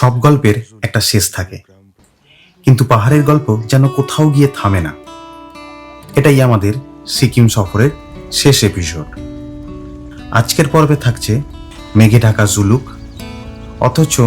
সব গল্পের একটা শেষ থাকে। কিন্তু পাহাড়ের গল্প যেন কোথাও গিয়ে থামে না। এটাই আমাদের সিকিম সফরের শেষ এপিসোড আজকের পর্বে থাকছে মেঘে ঢাকা জুলুক, অথচ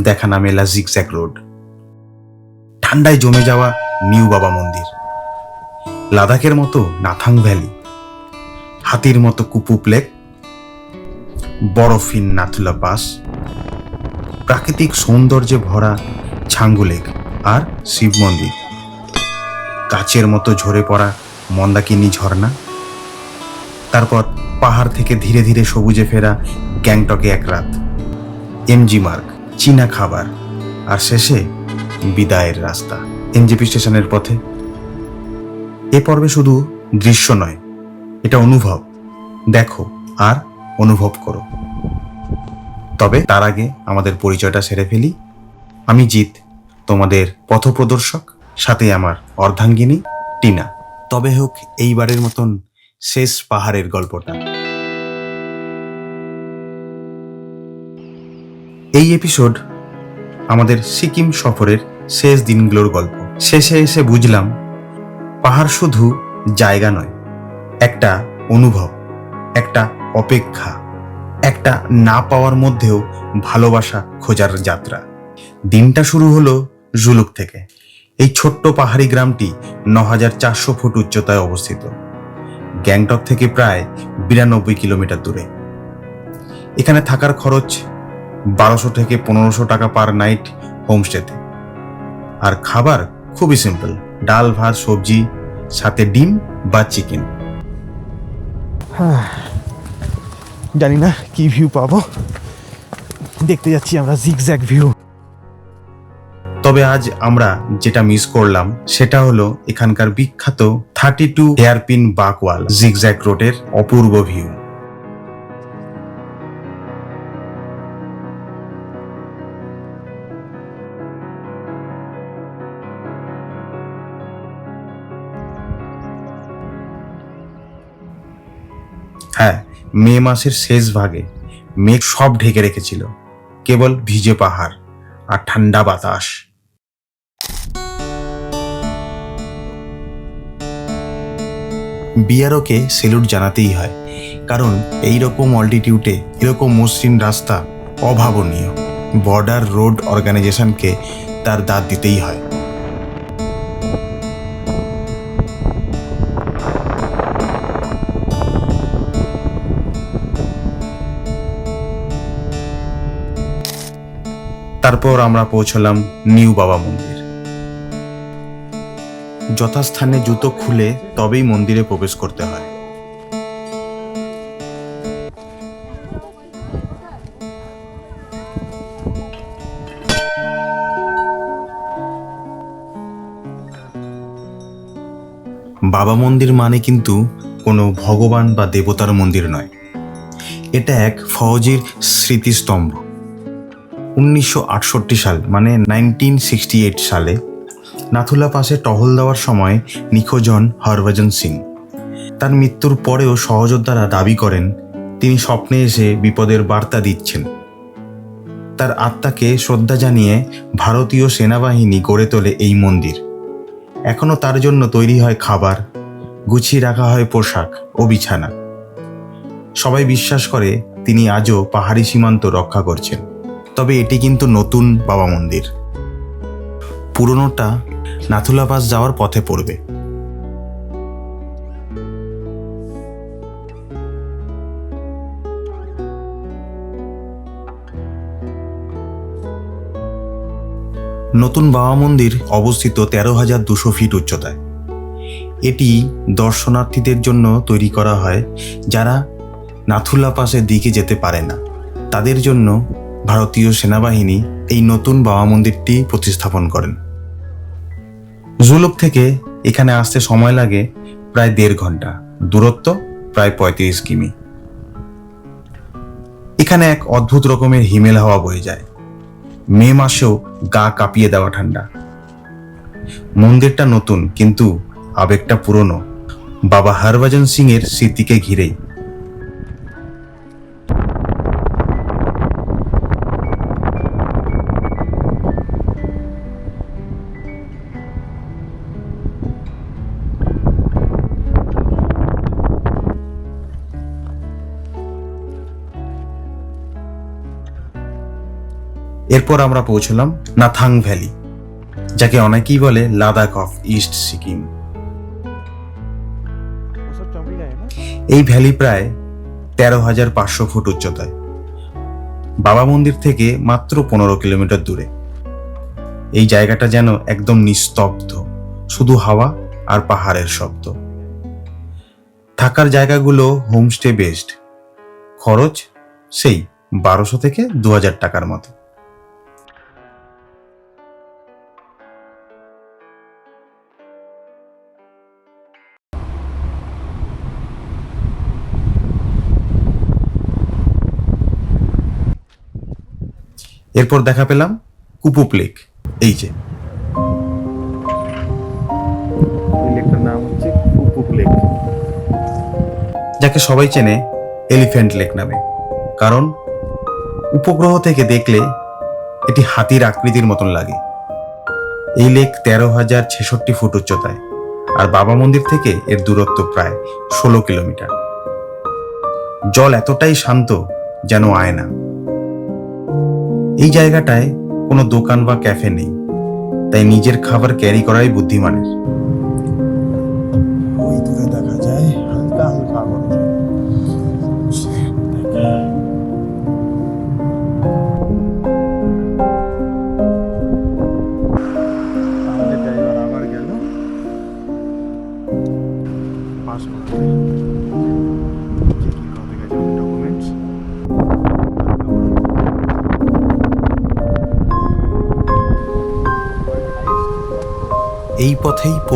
দেখা না মেলা জিগজ্যাক রোড ঠান্ডায় জমে যাওয়া নিউ বাবা মন্দির। লাদাখের মতো নাথাং ভ্যালি, হাতির মতো কুপুপ লেক বরফিন নাথুলা পাস প্রাকৃতিক সৌন্দর্যে ভরা ছাঙ্গু লেক আর শিব মন্দির। কাচের মতো ঝরে পড়া মন্দাকিনী ঝর্ণা। তারপর পাহাড় থেকে ধীরে ধীরে সবুজে ফেরা গ্যাংটকে এক রাত। এমজি মার্গ, চীনা খাবার, আর শেষে বিদায়ের রাস্তা। এনজেপি স্টেশনের পথে। এ পর্বে শুধু দৃশ্য নয়, এটা অনুভব। দেখো আর অনুভব করো। তবে তার আগে আমাদের পরিচয়টা সেরে ফেলি। আমি জিৎ, তোমাদের পথপ্রদর্শক সাথে আমার অর্ধাঙ্গিনী, টিনা। তবে হোক, এইবারের মতন শেষ পাহাড়ের গল্পটা। এই এপিসোড আমাদের সিকিম সফরের শেষ দিনগুলোর গল্প। শেষে এসে বুঝলাম, পাহাড় শুধু জায়গা নয়, একটা অনুভব, একটা অপেক্ষা। একটা না পাওয়ার মধ্যেও ভালোবাসা খোঁজার যাত্রা। দিনটা শুরু হলো জুলুক থেকে। এই ছোট্ট পাহাড়ি গ্রামটি ন হাজার চারশো ফুট উচ্চতায় অবস্থিত। গ্যাংটক থেকে প্রায় বিরানব্বই কিলোমিটার দূরে। এখানে থাকার খরচ বারোশো থেকে পনেরোশো টাকা পার নাইট হোমস্টেতে। আর খাবার খুবই সিম্পল, ডাল, ভাত, সবজি, সাথে ডিম বা চিকেন। জানি না কি ভিউ পাবো। দেখতে যাচ্ছি আমরা জিগজ্যাগ ভিউ তবে আজ আমরা যেটা মিস করলাম, সেটা হলো এখানকার বিখ্যাত থার্টি টু হেয়ারপিন বাকওয়াল জিগজ্যাক রোডের অপূর্ব ভিউ মে মাসের শেষ ভাগে মেঘ সব ঢেকে রেখেছিল, কেবল ভিজে পাহাড় আর ঠান্ডা বাতাস। বিয়ারোকে সেলুট জানাতেই হয়, কারণ এই রকম অল্টিটিউডে এরকম মসৃণ রাস্তা অভাবনীয়। বর্ডার রোড অর্গানাইজেশনকে তার দাঁত দিতেই হয়। তারপর আমরা পৌঁছলাম নিউ বাবা মন্দির। যথাস্থানে জুতো খুলে তবেই মন্দিরে প্রবেশ করতে হয়। বাবা মন্দির মানে কিন্তু কোনো ভগবান বা দেবতার মন্দির নয়। এটা এক ফৌজির স্মৃতিস্তম্ভ। উনিশশো আটষট্টি সাল মানে নাইনটিন সালে, নাথুলা পাশে টহল দেওয়ার সময় নিখোঁজ হন হরভজন সিং। তার মৃত্যুর পরেও সহযোদ্ধারা দাবি করেন, তিনি স্বপ্নে এসে বিপদের বার্তা দিচ্ছেন। তার আত্মাকে শ্রদ্ধা জানিয়ে ভারতীয় সেনাবাহিনী গড়ে তোলে এই মন্দির। এখনও তার জন্য তৈরি হয় খাবার, গুছিয়ে রাখা হয় পোশাক ও বিছানা। সবাই বিশ্বাস করে, তিনি আজও পাহাড়ি সীমান্ত রক্ষা করছেন। তবে এটি কিন্তু নতুন বাবা মন্দির। পুরনোটা নাথুলা পাস যাওয়ার পথে পড়বে। নতুন বাবা মন্দির অবস্থিত তেরো হাজার দুশো ফিট উচ্চতায়। এটি দর্শনার্থীদের জন্য তৈরি করা হয় যারা নাথুলা পাসের দিকে যেতে পারে না। তাদের জন্য ভারতীয় সেনাবাহিনী এই নতুন বাবা মন্দিরটি প্রতিস্থাপন করেন। জুলুক থেকে এখানে আসতে সময় লাগে প্রায় দেড় ঘণ্টা, দূরত্ব প্রায় পঁয়ত্রিশ কিমি। এখানে এক অদ্ভুত রকমের হিমেল হাওয়া বয়ে যায়। মে মাসেও গা কাঁপিয়ে দেওয়া ঠান্ডা। মন্দিরটা নতুন, কিন্তু আবেগটা পুরনো। বাবা হরভজন সিং এর স্মৃতিকে ঘিরেই। এরপর আমরা পৌঁছলাম নাথাং ভ্যালি, যাকে অনেকেই বলে লাদাখ অফ ইস্ট সিকিম। এই ভ্যালি প্রায় তেরো হাজার পাঁচশো ফুট উচ্চতায়। বাবা মন্দির থেকে মাত্র পনেরো কিলোমিটার দূরে। এই জায়গাটা যেন একদম নিস্তব্ধ, শুধু হাওয়া আর পাহাড়ের শব্দ। থাকার জায়গাগুলো হোমস্টে বেসড। খরচ সেই বারোশো থেকে দু হাজার টাকার মতো। এরপর দেখা পেলাম কুপুপ লেক এই যে। লেকটার নাম হচ্ছে কুপুক লেক যাকে সবাই চেনে এলিফ্যান্ট লেক নামে। কারণ উপগ্রহ থেকে দেখলে এটি হাতির আকৃতির মতন লাগে। এই লেক তেরো হাজার ছেষট্টি ফুট উচ্চতায় আর বাবা মন্দির থেকে এর দূরত্ব প্রায় ষোলো কিলোমিটার। জল এতটাই শান্ত যেন আয়না। এই জায়গাটায় কোনো দোকান বা ক্যাফে নেই। তাই নিজের খাবার ক্যারি করাই বুদ্ধিমানের।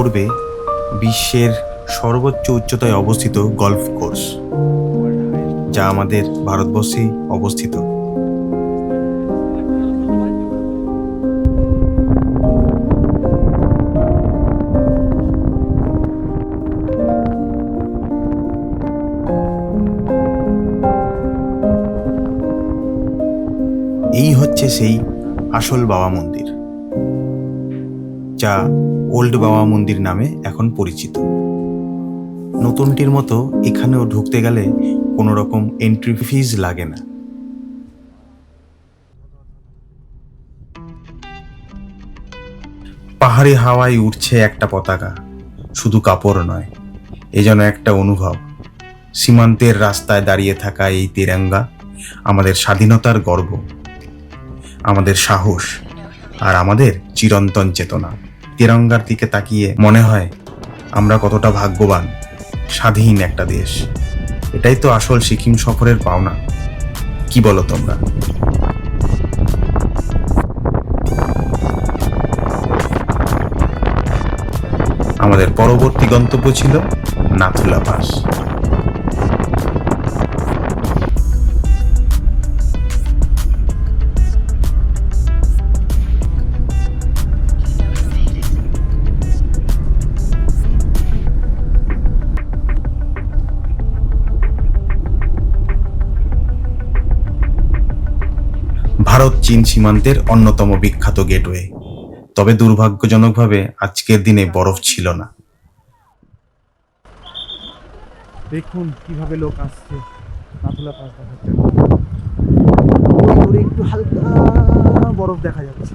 পড়বে বিশ্বের সর্বোচ্চ উচ্চতায় অবস্থিত গলফ কোর্স, যা আমাদের ভারতবর্ষে অবস্থিত। এই হচ্ছে সেই আসল বাবা মন্দির, যা ওল্ড বাবা মন্দির নামে এখন পরিচিত। নতুনটির মতো এখানেও ঢুকতে গেলে কোনো রকম এন্ট্রি ফিজ লাগে না। পাহাড়ি হাওয়ায় উঠছে একটা পতাকা, শুধু কাপড় নয়, এ যেন একটা অনুভব। সীমান্তের রাস্তায় দাঁড়িয়ে থাকা এই তেরাঙ্গা আমাদের স্বাধীনতার গর্ব, আমাদের সাহস আর আমাদের চিরন্তন চেতনা। তিরঙ্গার দিকে তাকিয়ে মনে হয় আমরা কতটা ভাগ্যবান, স্বাধীন একটা দেশ। এটাই তো আসল সিকিম সফরের পাওনা। কি বলো তোমরা? আমাদের পরবর্তী গন্তব্য ছিল নাথুলা পাস। চীন সীমান্তের অন্যতম বিখ্যাত গেটওয়ে। তবে দুর্ভাগ্যজনকভাবে আজকের দিনে বরফ ছিল না। দেখুন কীভাবে লোক আসছে। নাথুলা পাস দেখাচ্ছে। একটু হালকা বরফ দেখা যাচ্ছে।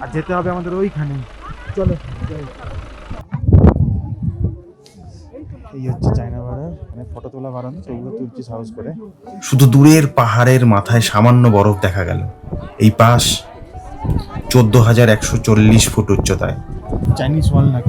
আর যেতে হবে আমাদের ওইখানে। চলো। এই হচ্ছে চায়না বাড়ার মানে ফটো তোলা বাড়ান সেগুলো তুলছি সাহস করে। শুধু দূরের পাহাড়ের মাথায় সামান্য বরফ দেখা গেল। এই পাশ চোদ্দ হাজার একশো চল্লিশ ফুট উচ্চতায়। চাইনিজ ওয়াল না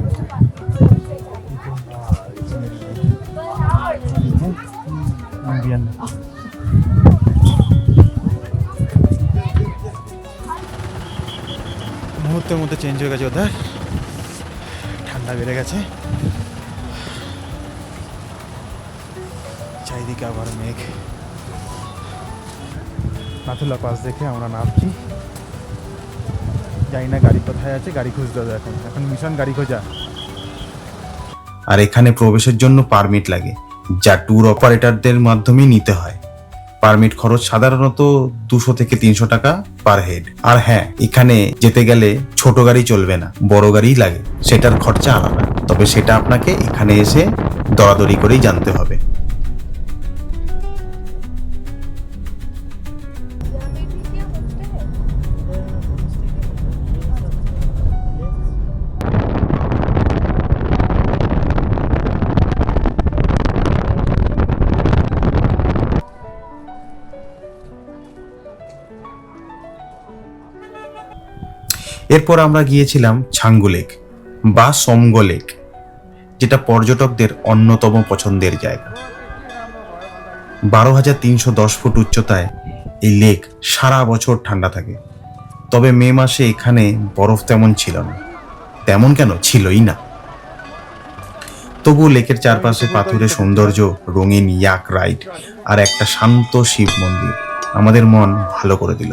মুহূর্তের মধ্যে চেঞ্জ হয়ে গেছে ওদের। ঠান্ডা বেড়ে গেছে। চারিদিকে আবার মেঘ। নাথুলা পাস দেখে আমরা নামছি। জানি না গাড়ি কোথায় আছে, গাড়ি খুঁজতে হবে এখন। এখন মিশন গাড়ি খোঁজা। আর এখানে প্রবেশের জন্য পারমিট লাগে, যা ট্যুর অপারেটরদের মাধ্যমেই নিতে হয়। পারমিট খরচ সাধারণত দুশো থেকে তিনশো টাকা পার হেড আর হ্যাঁ এখানে যেতে গেলে ছোট গাড়ি চলবে না, বড় গাড়িই লাগে। সেটার খরচা আলাদা। তবে সেটা আপনাকে এখানে এসে দরাদরি করেই জানতে হবে। এরপর আমরা গিয়েছিলাম ছাঙ্গু লেক বা সমগো লেক, যেটা পর্যটকদের অন্যতম পছন্দের জায়গা। বারো হাজার তিনশো দশ ফুট উচ্চতায় এই লেক সারা বছর ঠান্ডা থাকে। তবে মে মাসে এখানে বরফ তেমন ছিল না। তেমন কেন? ছিলই না। তবু লেকের চারপাশে পাথুরে সৌন্দর্য, রঙিন ইয়াক রাইড আর একটা শান্ত শিব মন্দির আমাদের মন ভালো করে দিল।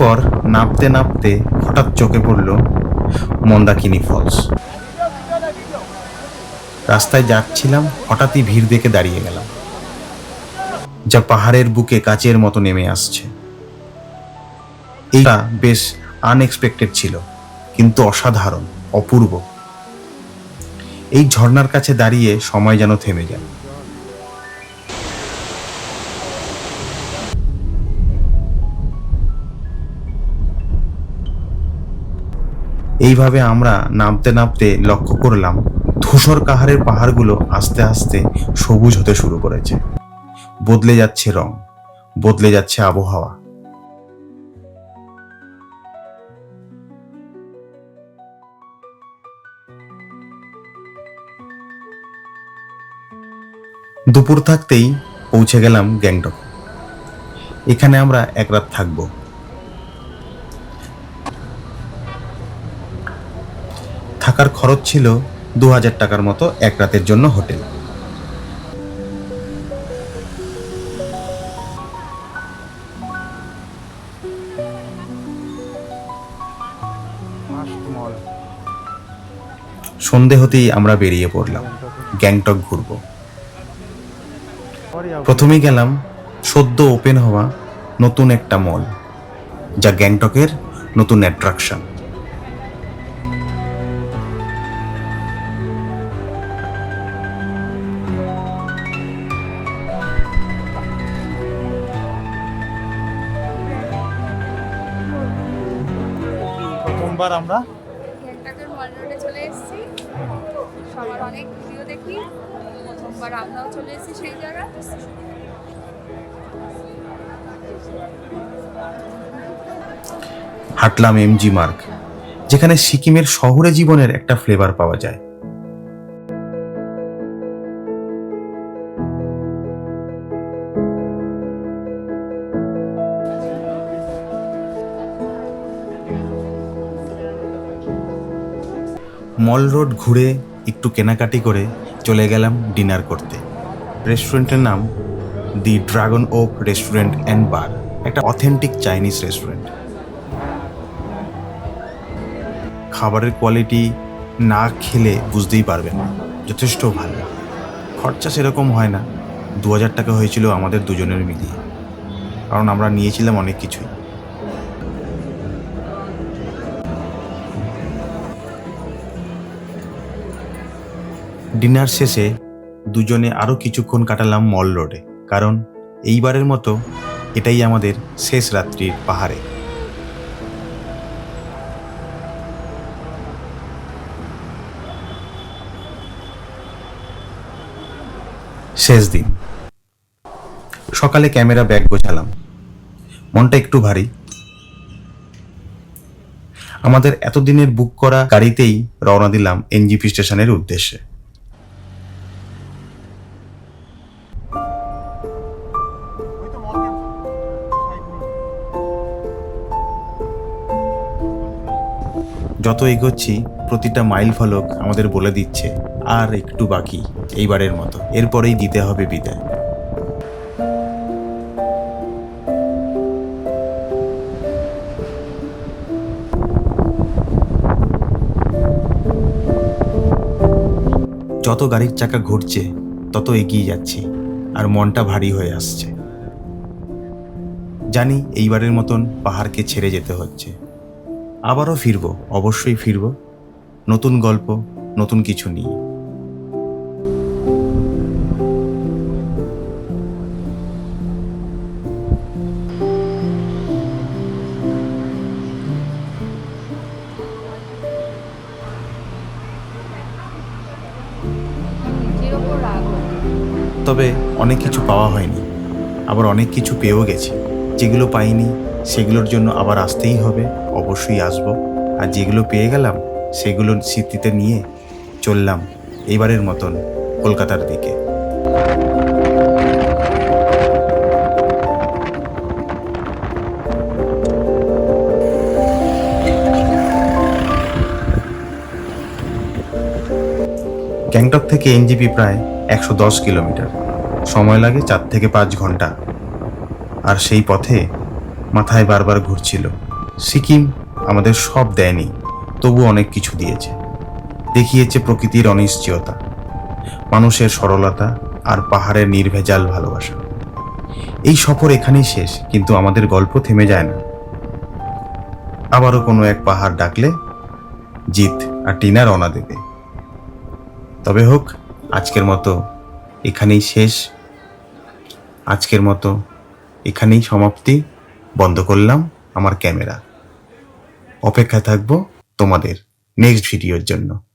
এরপর নাপতে নাপতে হঠাৎ চোখে পড়ল মন্দাকিনী ফলস। রাস্তায় যাচ্ছিলাম, হঠাৎই ভিড় দেখে দাঁড়িয়ে গেলাম। যা পাহাড়ের বুকে কাচের মতো নেমে আসছে। এইটা বেশ আনএক্সপেক্টেড ছিল, কিন্তু অসাধারণ, অপূর্ব। এই ঝর্ণার কাছে দাঁড়িয়ে সময় যেন থেমে যায়। এইভাবে আমরা নামতে নামতে লক্ষ্য করলাম, ধূসর কাহারের পাহাড়গুলো আস্তে আস্তে সবুজ হতে শুরু করেছে। বদলে যাচ্ছে রং, বদলে যাচ্ছে আবহাওয়া। দুপুর থাকতেই পৌঁছে গেলাম গ্যাংটক। এখানে আমরা এক রাত থাকব। থাকার খরচ ছিল দু হাজার টাকার মতো এক রাতের জন্য হোটেল। সন্ধে হতেই আমরা বেরিয়ে পড়লাম, গ্যাংটক ঘুরবো। প্রথমেই গেলাম সদ্য ওপেন হওয়া নতুন একটা মল, যা গ্যাংটকের নতুন অ্যাট্রাকশন অনেক ভিডিও দেখি। প্রথমবার আমরাও চলে এসেছি সেই জায়গায়। হাঁটলাম এমজি মার্গ যেখানে সিকিমের শহুরে জীবনের একটা ফ্লেভার পাওয়া যায়। মল রোড ঘুরে একটু কেনাকাটি করে চলে গেলাম ডিনার করতে। রেস্টুরেন্টের নাম the dragon oak restaurant and bar, একটা অথেন্টিক চাইনিজ রেস্টুরেন্ট। খাবারের কোয়ালিটি না খেলে বুঝতেই পারবেন না, যথেষ্ট ভালো। খরচা সেরকম হয় না, দু হাজার টাকা হয়েছিল আমাদের দুজনের মিলিয়ে। কারণ আমরা নিয়েছিলাম অনেক কিছুই। ডিনার শেষে দুজনে আরও কিছুক্ষণ কাটালাম মল রোডে, কারণ এইবারের মতো এটাই আমাদের শেষ রাত্রির পাহাড়ে। শেষ দিন। সকালে ক্যামেরা ব্যাগ গোছালাম। মনটা একটু ভারী। আমাদের এতদিনের বুক করা গাড়িতেই রওনা দিলাম এনজিপি স্টেশনের উদ্দেশ্যে। যত এগোচ্ছি, প্রতিটা মাইল ফলক আমাদের বলে দিচ্ছে, আর একটু বাকি, এইবারের মতো। এরপরেই দিতে হবে বিদায়। যত গাড়ির চাকা ঘুরছে, তত এগিয়ে যাচ্ছি, আর মনটা ভারী হয়ে আসছে। জানি এইবারের মতন পাহাড়কে ছেড়ে যেতে হচ্ছে। আবারও ফিরব, অবশ্যই ফিরব। নতুন গল্প, নতুন কিছু নিয়ে। তবে অনেক কিছু পাওয়া হয়নি। আবার অনেক কিছু পেয়েও গেছি। যেগুলো পাইনি সেগুলোর জন্য আবার আসতেই হবে। অবশ্যই আসব। আর যেগুলো পেয়ে গেলাম, সেগুলো স্মৃতিতে নিয়ে চললাম এইবারের মতন কলকাতার দিকে। গ্যাংটক থেকে এনজিপি প্রায় একশো দশ কিলোমিটার। সময় লাগে চার থেকে পাঁচ ঘণ্টা। আর সেই পথে মাথায় বারবার ঘুরছিল। সিকিম আমাদের সব দেয়নি তবু অনেক কিছু দিয়েছে। দেখিয়েছে প্রকৃতির অনিশ্চয়তা, মানুষের সরলতা আর পাহাড়ের নির্ভেজাল ভালোবাসা। এই সফর এখানেই শেষ, কিন্তু আমাদের গল্প থেমে যায় না। আবারও কোনো এক পাহাড় ডাকলে জিত আর টিনা রওনা দেবে। তবে হোক, আজকের মতো এখানেই শেষ। আজকের মতো এখানেই সমাপ্তি। বন্ধ করলাম আমার ক্যামেরা। অপেক্ষায় থাকব তোমাদের নেক্সট ভিডিওর জন্য।